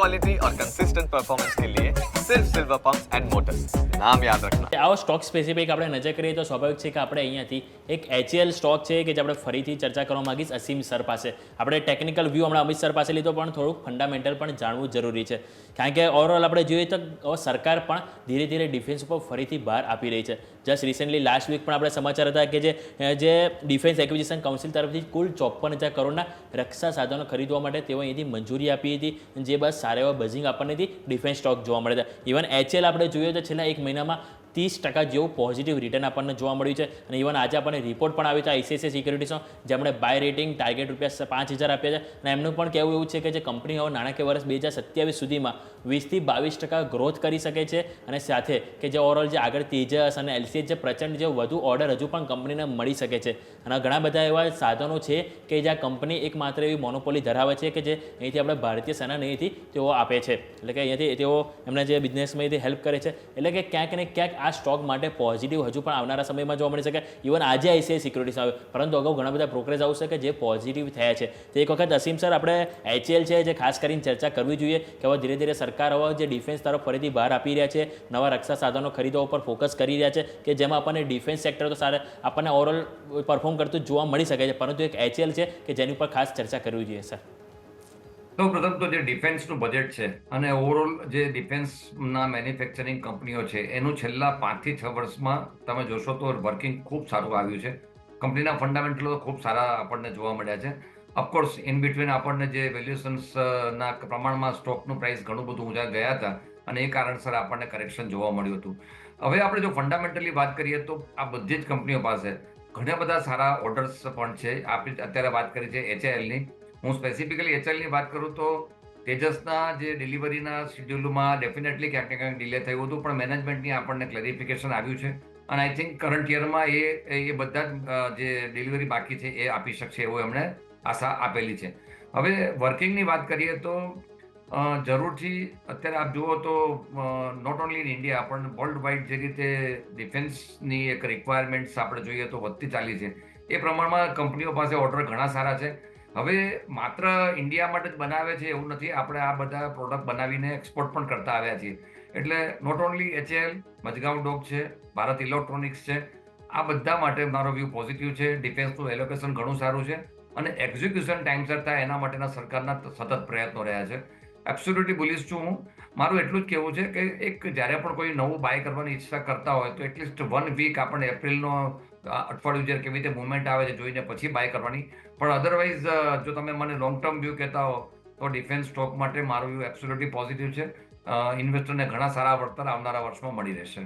Quality और consistent performance के लिए सिर्फ सिल्वर पंप्स एंड मोटर्स नाम याद रखना આવો સ્ટોક સ્પેસિફિક આપણે નજર કરીએ તો સ્વાભાવિક છે કે આપણે અહીંયાથી એક એચએલ સ્ટોક છે કે જે આપણે ફરીથી ચર્ચા કરવા માંગીશ અસીમ સર પાસે આપણે ટેકનિકલ વ્યૂ હમણાં અમિત સર પાસે લીધો પણ થોડુંક ફંડામેન્ટલ પણ જાણવું જરૂરી છે કારણ કે ઓવરઓલ આપણે જોઈએ તો હવે સરકાર પણ ધીરે ધીરે ડિફેન્સ ઉપર ફરીથી બહાર આપી રહી છે જસ્ટ રિસેન્ટલી લાસ્ટ વીક પણ આપણે સમાચાર હતા કે જે જે ડિફેન્સ એક્વિઝિશન કાઉન્સિલ તરફથી કુલ ચોપન હજાર કરોડના રક્ષા સાધનો ખરીદવા માટે તેઓ અહીંથી મંજૂરી આપી હતી, જે બસ સારા એવા બઝિંગ આપણને ડિફેન્સ સ્ટોક જોવા મળે હતા. ઇવન એચએલ આપણે જોઈએ તો છેલ્લા એક મહિનામાં ત્રીસ ટકા જેવું પોઝિટિવ રિટર્ન આપણને જોવા મળ્યું છે. અને ઇવન આજે આપણને રિપોર્ટ પણ આવ્યો છે આઈસીઆઈસી સિક્યુરિટીઝનો જેમણે બાય રેટિંગ ટાર્ગેટ રૂપિયા પાંચ હજાર આપ્યા છે. અને એમનું પણ કહેવું એવું છે કે જે કંપની હવે નાણાકીય વર્ષ બે હજાર સત્યાવીસ સુધીમાં વીસથી બાવીસ ટકા ગ્રોથ કરી શકે છે. અને સાથે કે જે ઓવરઓલ જે આગળ તેજસ અને એલસીએચ જે પ્રચંડ જે વધુ ઓર્ડર હજુ પણ કંપનીને મળી શકે છે. અને ઘણા બધા એવા સાધનો છે કે જ્યાં કંપની એકમાત્ર એવી મોનોપોલી ધરાવે છે કે જે અહીંથી આપણે ભારતીય સેનાને અહીંથી તેઓ આપે છે. એટલે કે અહીંયાથી તેઓ એમના જે બિઝનેસમાં હેલ્પ કરે છે. એટલે કે ક્યાંક ને ક્યાંક આ સ્ટોક માટે પોઝિટિવ હજુ પણ આવનારા સમયમાં જોવા મળી શકે. ઇવન આજે આઈસીઆઈ સિક્યુરિટીસ આવે પરંતુ અગાઉ ઘણા બધા પ્રોગ્રેસ આવશે કે જે પોઝિટિવ થયા છે. તો એક વખત અસીમ સર આપણે એચએલ છે જે ખાસ કરીને ચર્ચા કરવી જોઈએ કે હવે ધીરે ધીરે સરકાર હવે જે ડિફેન્સ તરફ ફરીથી બહાર આપી રહ્યા છે, નવા રક્ષા સાધનો ખરીદવા ઉપર ફોકસ કરી રહ્યા છે કે જેમાં આપણને ડિફેન્સ સેક્ટર તો સારા, આપણને ઓવરઓલ પરફોર્મ કરતું જોવા મળી શકે છે. પરંતુ એક એચએલ છે કે જેની ઉપર ખાસ ચર્ચા કરવી જોઈએ સર સૌ પ્રથમ તો જે ડિફેન્સનું બજેટ છે અને ઓવરઓલ જે ડિફેન્સના મેન્યુફેક્ચરિંગ કંપનીઓ છે, એનું છેલ્લા પાંચથી છ વર્ષમાં તમે જોશો તો વર્કિંગ ખૂબ સારું આવ્યું છે. કંપનીના ફંડામેન્ટલો ખૂબ સારા આપણને જોવા મળ્યા છે. ઓફકોર્સ ઇન બિટવીન આપણને જે વેલ્યુએશન્સના પ્રમાણમાં સ્ટોકનું પ્રાઇસ ઘણું બધું ઊંચા ગયા હતા અને એ કારણસર આપણને કરેક્શન જોવા મળ્યું હતું. હવે આપણે જો ફંડામેન્ટલી વાત કરીએ તો આ બધી જ કંપનીઓ પાસે ઘણા બધા સારા ઓર્ડર્સ પણ છે. આપણે અત્યારે વાત કરી છે એચએલની હું સ્પેસિફિકલી એચએલની વાત કરું તો તેજસના જે ડિલિવરીના શેડ્યુલમાં ડેફિનેટલી ક્યાંક ને ક્યાંક ડિલે થયું હતું, પણ મેનેજમેન્ટની આપણને ક્લેરિફિકેશન આવ્યું છે. અને આઈ થિંક કરંટ યરમાં એ એ બધા જ જે ડિલિવરી બાકી છે એ આપી શકશે એવું એમણે આશા આપેલી છે. હવે વર્કિંગની વાત કરીએ તો જરૂરથી અત્યારે આપ જુઓ તો નોટ ઓનલી ઇન ઇન્ડિયા પણ વર્લ્ડ વાઇડ જે રીતે ડિફેન્સની એક રિક્વાયરમેન્ટ્સ આપણે જોઈએ તો વધતી ચાલી છે. એ પ્રમાણમાં કંપનીઓ પાસે ઓર્ડર ઘણા સારા છે. હવે માત્ર ઇન્ડિયા માટે જ બનાવે છે એવું નથી. આપણે આ બધા પ્રોડક્ટ બનાવીને એક્સપોર્ટ પણ કરતા આવ્યા છીએ. એટલે not only HL Mazagon dock છે, ભારત ઇલેક્ટ્રોનિક્સ છે, આ બધા માટે મારો વ્યૂ પોઝિટિવ છે. ડિફેન્સનું એલોકેશન ઘણું સારું છે અને એક્ઝિક્યુશન ટાઈમસર થાય એના માટેના સરકારના સતત પ્રયત્નો રહ્યા છે. એબ્સોલ્યુટલી બોલીશ છું હું. મારું એટલું જ કહેવું છે કે એક જ્યારે પણ કોઈ નવું બાય કરવાની ઈચ્છા કરતા હોય તો એટલીસ્ટ વન વીક આપણને એપ્રિલનો અઠવાડિયું જ્યારે કેવી રીતે મુવમેન્ટ આવે છે જોઈને પછી બાય કરવાની. પણ અધરવાઇઝ જો તમે મને લોંગ ટર્મ વ્યૂ કહેતા હો, તો ડિફેન્સ સ્ટોક માટે મારું વ્યૂ એબ્સોલ્યુટલી પોઝિટિવ છે. ઇન્વેસ્ટરને ઘણા સારા વળતર આવનારા વર્ષમાં મળી રહેશે.